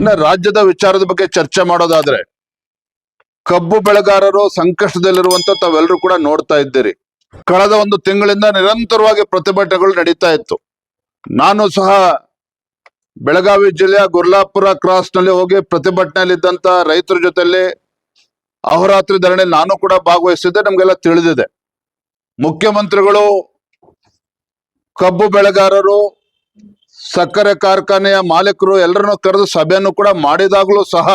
ಇನ್ನ ರಾಜ್ಯದ ವಿಚಾರದ ಬಗ್ಗೆ ಚರ್ಚೆ ಮಾಡೋದಾದ್ರೆ, ಕಬ್ಬು ಬೆಳೆಗಾರರು ಸಂಕಷ್ಟದಲ್ಲಿರುವಂತ ತಾವೆಲ್ಲರೂ ಕೂಡ ನೋಡ್ತಾ ಇದ್ದೀರಿ. ಕಳೆದ ಒಂದು ತಿಂಗಳಿಂದ ನಿರಂತರವಾಗಿ ಪ್ರತಿಭಟನೆಗಳು ನಡೀತಾ ಇತ್ತು. ನಾನು ಸಹ ಬೆಳಗಾವಿ ಜಿಲ್ಲೆಯ ಗುರ್ಲಾಪುರ ಕ್ರಾಸ್ನಲ್ಲಿ ಹೋಗಿ ಪ್ರತಿಭಟನೆಯಲ್ಲಿದ್ದಂತ ರೈತರ ಜೊತೆಯಲ್ಲಿ ಅಹೋರಾತ್ರಿ ಧರಣಿ ನಾನು ಕೂಡ ಭಾಗವಹಿಸಿದ್ದೆ, ನಮ್ಗೆಲ್ಲ ತಿಳಿದಿದೆ. ಮುಖ್ಯಮಂತ್ರಿಗಳು, ಕಬ್ಬು ಬೆಳೆಗಾರರು ಸಕ್ಕರೆ ಕಾರ್ಖಾನೆಯ ಮಾಲೀಕರು ಎಲ್ಲರನ್ನು ಕರೆದು ಸಭೆಯನ್ನು ಕೂಡ ಮಾಡಿದಾಗಲೂ ಸಹ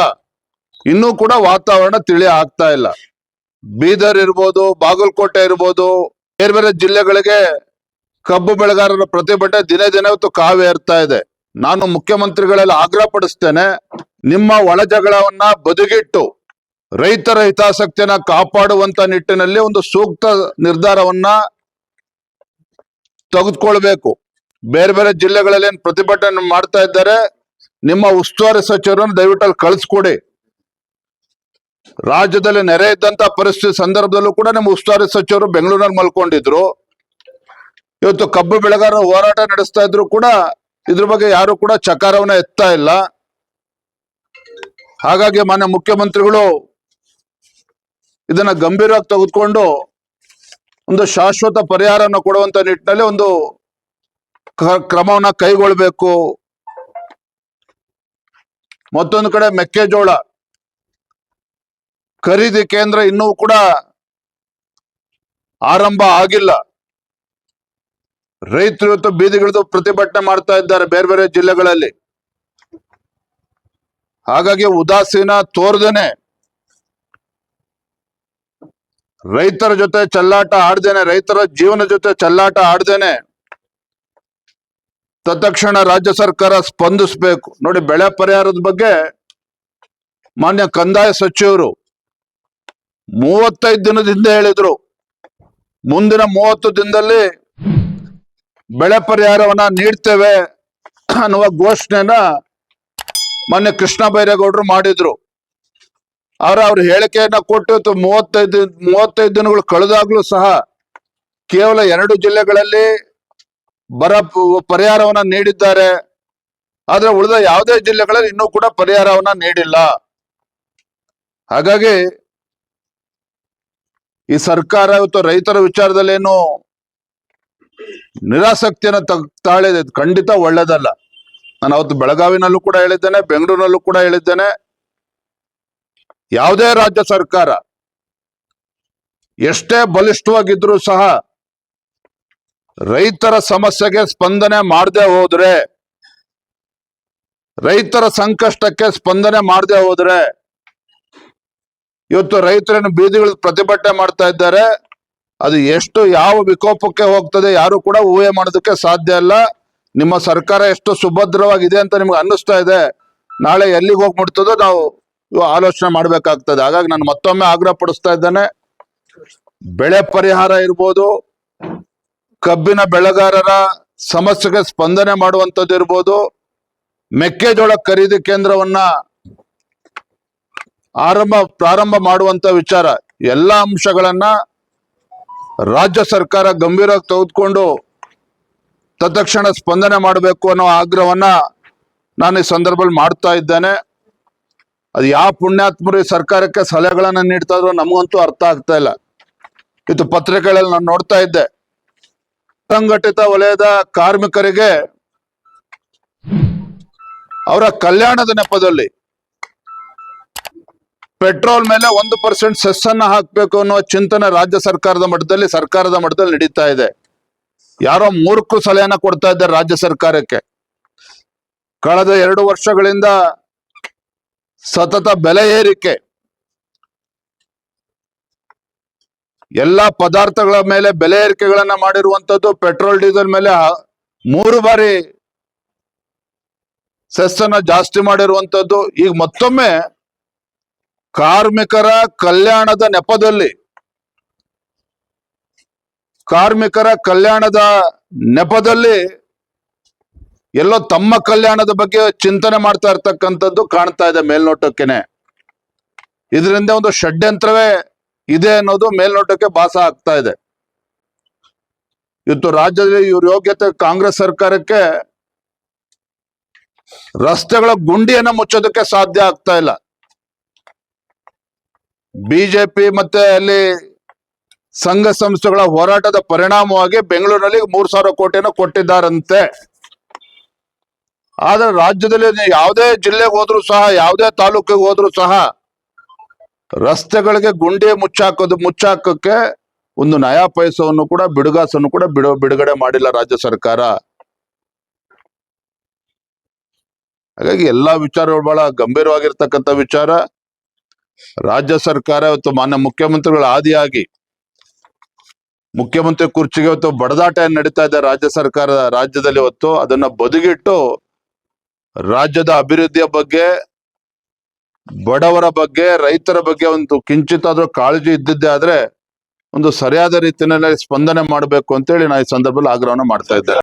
ಇನ್ನೂ ಕೂಡ ವಾತಾವರಣ ತಿಳಿ ಆಗ್ತಾ ಇಲ್ಲ. ಬೀದರ್ ಇರ್ಬೋದು, ಬಾಗಲಕೋಟೆ ಇರ್ಬೋದು, ಬೇರೆ ಬೇರೆ ಜಿಲ್ಲೆಗಳಿಗೆ ಕಬ್ಬು ಬೆಳೆಗಾರರ ಪ್ರತಿಭಟನೆ ದಿನೇ ದಿನೇ ಕಾವೇರ್ತಾ ಇದೆ. ನಾನು ಮುಖ್ಯಮಂತ್ರಿಗಳೆಲ್ಲ ಆಗ್ರಹ ಪಡಿಸ್ತೇನೆ ನಿಮ್ಮ ಒಳ ಜಗಳವನ್ನ ಬದುಗಿಟ್ಟು ರೈತರ ಹಿತಾಸಕ್ತಿಯನ್ನ ಕಾಪಾಡುವಂತ ನಿಟ್ಟಿನಲ್ಲಿ ಒಂದು ಸೂಕ್ತ ನಿರ್ಧಾರವನ್ನ ತೆಗೆದುಕೊಳ್ಬೇಕು. ಬೇರೆ ಬೇರೆ ಜಿಲ್ಲೆಗಳಲ್ಲಿ ಏನ್ ಪ್ರತಿಭಟನೆ ಮಾಡ್ತಾ ಇದ್ದಾರೆ, ನಿಮ್ಮ ಉಸ್ತುವಾರಿ ಸಚಿವರನ್ನು ದಯವಿಟ್ಟು ಅಲ್ಲಿ ಕಳಿಸ್ಕೊಡಿ. ರಾಜ್ಯದಲ್ಲಿ ನೆರೆ ಇದ್ದಂತ ಪರಿಸ್ಥಿತಿ ಸಂದರ್ಭದಲ್ಲೂ ಕೂಡ ನಿಮ್ಮ ಉಸ್ತುವಾರಿ ಸಚಿವರು ಬೆಂಗಳೂರಿನಲ್ಲಿ ಮಲ್ಕೊಂಡಿದ್ರು. ಇವತ್ತು ಕಬ್ಬು ಬೆಳೆಗಾರರು ಹೋರಾಟ ನಡೆಸ್ತಾ ಇದ್ರು ಕೂಡ ಇದ್ರ ಬಗ್ಗೆ ಯಾರು ಕೂಡ ಚಕಾರವನ್ನ ಎತ್ತಾ ಇಲ್ಲ. ಹಾಗಾಗಿ ಮಾನ್ಯ ಮುಖ್ಯಮಂತ್ರಿಗಳು ಇದನ್ನ ಗಂಭೀರವಾಗಿ ತೆಗೆದುಕೊಂಡು ಒಂದು ಶಾಶ್ವತ ಪರಿಹಾರವನ್ನು ಕೊಡುವಂತ ನಿಟ್ಟಿನಲ್ಲಿ ಒಂದು ಕ್ರಮವನ್ನ ಕೈಗೊಳ್ಬೇಕು. ಮತ್ತೊಂದು ಕಡೆ ಮೆಕ್ಕೆಜೋಳ. ಖರೀದಿ ಕೇಂದ್ರ ಇನ್ನೂ ಕೂಡ ಆರಂಭ ಆಗಿಲ್ಲ. ರೈತರು ಇವತ್ತು ಬೀದಿಗಿಳಿದು ಪ್ರತಿಭಟನೆ ಮಾಡ್ತಾ ಇದ್ದಾರೆ ಬೇರೆ ಬೇರೆ ಜಿಲ್ಲೆಗಳಲ್ಲಿ. ಹಾಗಾಗಿ ಉದಾಸೀನ ತೋರ್ದೇನೆ. ರೈತರ ಜೊತೆ ಚಲ್ಲಾಟ ಆಡ್ದೇನೆ, ರೈತರ ಜೀವನ ಜೊತೆ ಚಲ್ಲಾಟ ಆಡ್ದೇನೆ. ತತ್ಕ್ಷಣ ರಾಜ್ಯ ಸರ್ಕಾರ ಸ್ಪಂದಿಸ್ಬೇಕು. ನೋಡಿ, ಬೆಳೆ ಪರಿಹಾರದ ಬಗ್ಗೆ ಮಾನ್ಯ ಕಂದಾಯ ಸಚಿವರು ಮೂವತ್ತೈದು ದಿನದಿಂದ ಹೇಳಿದ್ರು. ಮುಂದಿನ ಮೂವತ್ತು ದಿನದಲ್ಲಿ ಬೆಳೆ ಪರಿಹಾರವನ್ನ ನೀಡ್ತೇವೆ ಅನ್ನುವ ಘೋಷಣೆನ ಮಾನ್ಯ ಕೃಷ್ಣ ಬೈರೇಗೌಡರು ಮಾಡಿದ್ರು. ಅವ್ರ ಅವ್ರ ಹೇಳಿಕೆಯನ್ನ ಕೊಟ್ಟು ಮೂವತ್ತೈದು ಮೂವತ್ತೈದು ದಿನಗಳು ಕಳೆದಾಗ್ಲೂ ಸಹ ಕೇವಲ ಎರಡು ಜಿಲ್ಲೆಗಳಲ್ಲಿ ಬರ ಪರಿಹಾರವನ್ನ ನೀಡಿದ್ದಾರೆ. ಆದ್ರೆ ಉಳಿದ ಯಾವುದೇ ಜಿಲ್ಲೆಗಳಲ್ಲಿ ಇನ್ನೂ ಕೂಡ ಪರಿಹಾರವನ್ನ ನೀಡಿಲ್ಲ. ಹಾಗಾಗಿ ಈ ಸರ್ಕಾರ ಇವತ್ತು ರೈತರ ವಿಚಾರದಲ್ಲೇನು ನಿರಾಸಕ್ತಿಯನ್ನ ತಾಳಿದೆ. ಖಂಡಿತ ಒಳ್ಳೇದಲ್ಲ. ನಾನು ಅವತ್ತು ಬೆಳಗಾವಿನಲ್ಲೂ ಕೂಡ ಹೇಳಿದ್ದೇನೆ, ಬೆಂಗಳೂರಿನಲ್ಲೂ ಕೂಡ ಹೇಳಿದ್ದೇನೆ. ಯಾವುದೇ ರಾಜ್ಯ ಸರ್ಕಾರ ಎಷ್ಟೇ ಬಲಿಷ್ಠವಾಗಿದ್ರೂ ಸಹ ರೈತರ ಸಮಸ್ಯೆಗೆ ಸ್ಪಂದನೆ ಮಾಡದೆ ಹೋದ್ರೆ, ರೈತರ ಸಂಕಷ್ಟಕ್ಕೆ ಸ್ಪಂದನೆ ಮಾಡದೆ ಹೋದ್ರೆ, ಇವತ್ತು ರೈತರನ್ನು ಬೀದಿಗಳ ಪ್ರತಿಭಟನೆ ಮಾಡ್ತಾ ಇದ್ದಾರೆ, ಅದು ಎಷ್ಟು ಯಾವ ವಿಕೋಪಕ್ಕೆ ಹೋಗ್ತದೆ ಯಾರು ಕೂಡ ಊಹೆ ಮಾಡೋದಕ್ಕೆ ಸಾಧ್ಯ ಇಲ್ಲ. ನಿಮ್ಮ ಸರ್ಕಾರ ಎಷ್ಟು ಸುಭದ್ರವಾಗಿದೆ ಅಂತ ನಿಮ್ಗೆ ಅನ್ನಿಸ್ತಾ ಇದೆ, ನಾಳೆ ಎಲ್ಲಿಗೆ ಹೋಗ್ಬಿಡ್ತದೋ ನಾವು ಇವು ಆಲೋಚನೆ ಮಾಡ್ಬೇಕಾಗ್ತದೆ. ಹಾಗಾಗಿ ನಾನು ಮತ್ತೊಮ್ಮೆ ಆಗ್ರಹ ಪಡಿಸ್ತಾ ಇದ್ದೇನೆ, ಬೆಳೆ ಪರಿಹಾರ ಇರ್ಬೋದು ಕಬ್ಬಿನ ಬೆಳೆಗಾರರ ಸಮಸ್ಯೆಗೆ ಸ್ಪಂದನೆ ಮಾಡುವಂಥದ್ದು ಇರ್ಬೋದು. ಮೆಕ್ಕೆಜೋಳ ಖರೀದಿ ಕೇಂದ್ರವನ್ನ ಆರಂಭ, ಪ್ರಾರಂಭ ಮಾಡುವಂತ ವಿಚಾರ. ಎಲ್ಲ ಅಂಶಗಳನ್ನ ರಾಜ್ಯ ಸರ್ಕಾರ ಗಂಭೀರವಾಗಿ ತೆಗೆದುಕೊಂಡು ತತ್ಕ್ಷಣ ಸ್ಪಂದನೆ ಮಾಡಬೇಕು ಅನ್ನೋ ಆಗ್ರಹವನ್ನ ನಾನು ಈ ಸಂದರ್ಭದಲ್ಲಿ ಮಾಡ್ತಾ ಇದ್ದೇನೆ. ಅದು ಯಾವ ಪುಣ್ಯಾತ್ಮರು ಸರ್ಕಾರಕ್ಕೆ ಸಲಹೆಗಳನ್ನ ನೀಡ್ತಾ ಇದ್ರು ನಮಗಂತೂ ಅರ್ಥ ಆಗ್ತಾ ಇಲ್ಲ. ಇದು ಪತ್ರಿಕೆಗಳಲ್ಲಿ ನಾನು ನೋಡ್ತಾ ಇದ್ದೆ. ಸಂಘಟಿತ ವಲಯದ ಕಾರ್ಮಿಕರಿಗೆ ಅವರ ಕಲ್ಯಾಣದ ನೆಪದಲ್ಲಿ ಪೆಟ್ರೋಲ್ ಮೇಲೆ ಒಂದು ಪರ್ಸೆಂಟ್ ಸೆಸ್ ಅನ್ನ ಹಾಕ್ಬೇಕು ಅನ್ನೋ ಚಿಂತನೆ ರಾಜ್ಯ ಸರ್ಕಾರದ ಮಟ್ಟದಲ್ಲಿ ಸರ್ಕಾರದ ಮಟ್ಟದಲ್ಲಿ ನಡೀತಾ ಇದೆ. ಯಾರೋ ಮೂರ್ಖು ಸಲಹೆಯನ್ನ ಕೊಡ್ತಾ ಇದ್ದಾರೆ ರಾಜ್ಯ ಸರ್ಕಾರಕ್ಕೆ. ಕಳೆದ ಎರಡು ವರ್ಷಗಳಿಂದ ಸತತ ಬೆಲೆ ಏರಿಕೆ ಎಲ್ಲಾ ಪದಾರ್ಥಗಳ ಮೇಲೆ ಬೆಲೆ ಏರಿಕೆಗಳನ್ನ ಮಾಡಿರುವಂತದ್ದು ಪೆಟ್ರೋಲ್, ಡೀಸೆಲ್ ಮೇಲೆ ಮೂರು ಬಾರಿ ಸೆಸ್ ಜಾಸ್ತಿ ಮಾಡಿರುವಂತದ್ದು. ಈಗ ಮತ್ತೊಮ್ಮೆ ಕಾರ್ಮಿಕರ ಕಲ್ಯಾಣದ ನೆಪದಲ್ಲಿ, ಕಾರ್ಮಿಕರ ಕಲ್ಯಾಣದ ನೆಪದಲ್ಲಿ ಎಲ್ಲೋ ತಮ್ಮ ಕಲ್ಯಾಣದ ಬಗ್ಗೆ ಚಿಂತನೆ ಮಾಡ್ತಾ ಇರ್ತಕ್ಕಂಥದ್ದು ಕಾಣ್ತಾ ಇದೆ ಮೇಲ್ನೋಟಕ್ಕೆನೆ. ಇದರಿಂದ ಒಂದು ಷಡ್ಯಂತ್ರವೇ ಇದೆ ಅನ್ನೋದು ಮೇಲ್ನೋಟಕ್ಕೆ ಭಾಸ ಆಗ್ತಾ ಇದೆ. ಇವತ್ತು ರಾಜ್ಯದಲ್ಲಿ ಇವ್ರ ಯೋಗ್ಯತೆ ಕಾಂಗ್ರೆಸ್ ಸರ್ಕಾರಕ್ಕೆ ರಸ್ತೆಗಳ ಗುಂಡಿಯನ್ನ ಮುಚ್ಚೋದಕ್ಕೆ ಸಾಧ್ಯ ಆಗ್ತಾ ಇಲ್ಲ. ಬಿಜೆಪಿ ಮತ್ತೆ ಅಲ್ಲಿ ಸಂಘ ಸಂಸ್ಥೆಗಳ ಹೋರಾಟದ ಪರಿಣಾಮವಾಗಿ ಬೆಂಗಳೂರಿನಲ್ಲಿ ಮೂರ್ ಸಾವಿರ ಕೋಟಿಯನ್ನು ಕೊಟ್ಟಿದ್ದಾರಂತೆ. ಆದ್ರೆ ರಾಜ್ಯದಲ್ಲಿ ಯಾವುದೇ ಜಿಲ್ಲೆಗೆ ಹೋದ್ರು ಸಹ, ಯಾವುದೇ ತಾಲೂಕಿಗೆ ಹೋದ್ರು ಸಹ ರಸ್ತೆಗಳಿಗೆ ಗುಂಡಿ ಮುಚ್ಚಾಕೋದು, ಮುಚ್ಚಾಕಕ್ಕೆ ಒಂದು ನಯಾ ಪೈಸವನ್ನು ಕೂಡ, ಬಿಡುಗಾಸನ್ನು ಕೂಡ ಬಿಡು, ಬಿಡುಗಡೆ ಮಾಡಿಲ್ಲ ರಾಜ್ಯ ಸರ್ಕಾರ. ಹಾಗಾಗಿ ಎಲ್ಲಾ ವಿಚಾರಗಳು ಬಹಳ ಗಂಭೀರವಾಗಿರ್ತಕ್ಕಂಥ ವಿಚಾರ. ರಾಜ್ಯ ಸರ್ಕಾರ ಇವತ್ತು ಮಾನ್ಯ ಮುಖ್ಯಮಂತ್ರಿಗಳ ಆದಿಯಾಗಿ ಮುಖ್ಯಮಂತ್ರಿ ಕುರ್ಚಿಗೆ ಇವತ್ತು ಬಡದಾಟ ನಡೀತಾ ಇದೆ ರಾಜ್ಯ ಸರ್ಕಾರದ ರಾಜ್ಯದಲ್ಲಿ ಇವತ್ತು ಅದನ್ನ ಬದುಗಿಟ್ಟು ರಾಜ್ಯದ ಅಭಿವೃದ್ಧಿಯ ಬಗ್ಗೆ ಬಡವರ ಬಗ್ಗೆ, ರೈತರ ಬಗ್ಗೆ ಒಂದು ಕಿಂಚಿತ್ತಾದ್ರೂ ಕಾಳಜಿ ಇದ್ದಿದ್ದೆ ಆದ್ರೆ, ಒಂದು ಸರಿಯಾದ ರೀತಿಯಲ್ಲಿ ಸ್ಪಂದನೆ ಮಾಡಬೇಕು ಅಂತೇಳಿ ನಾ ಈ ಸಂದರ್ಭದಲ್ಲಿ ಆಗ್ರಹನ ಮಾಡ್ತಾ ಇದ್ದೇನೆ.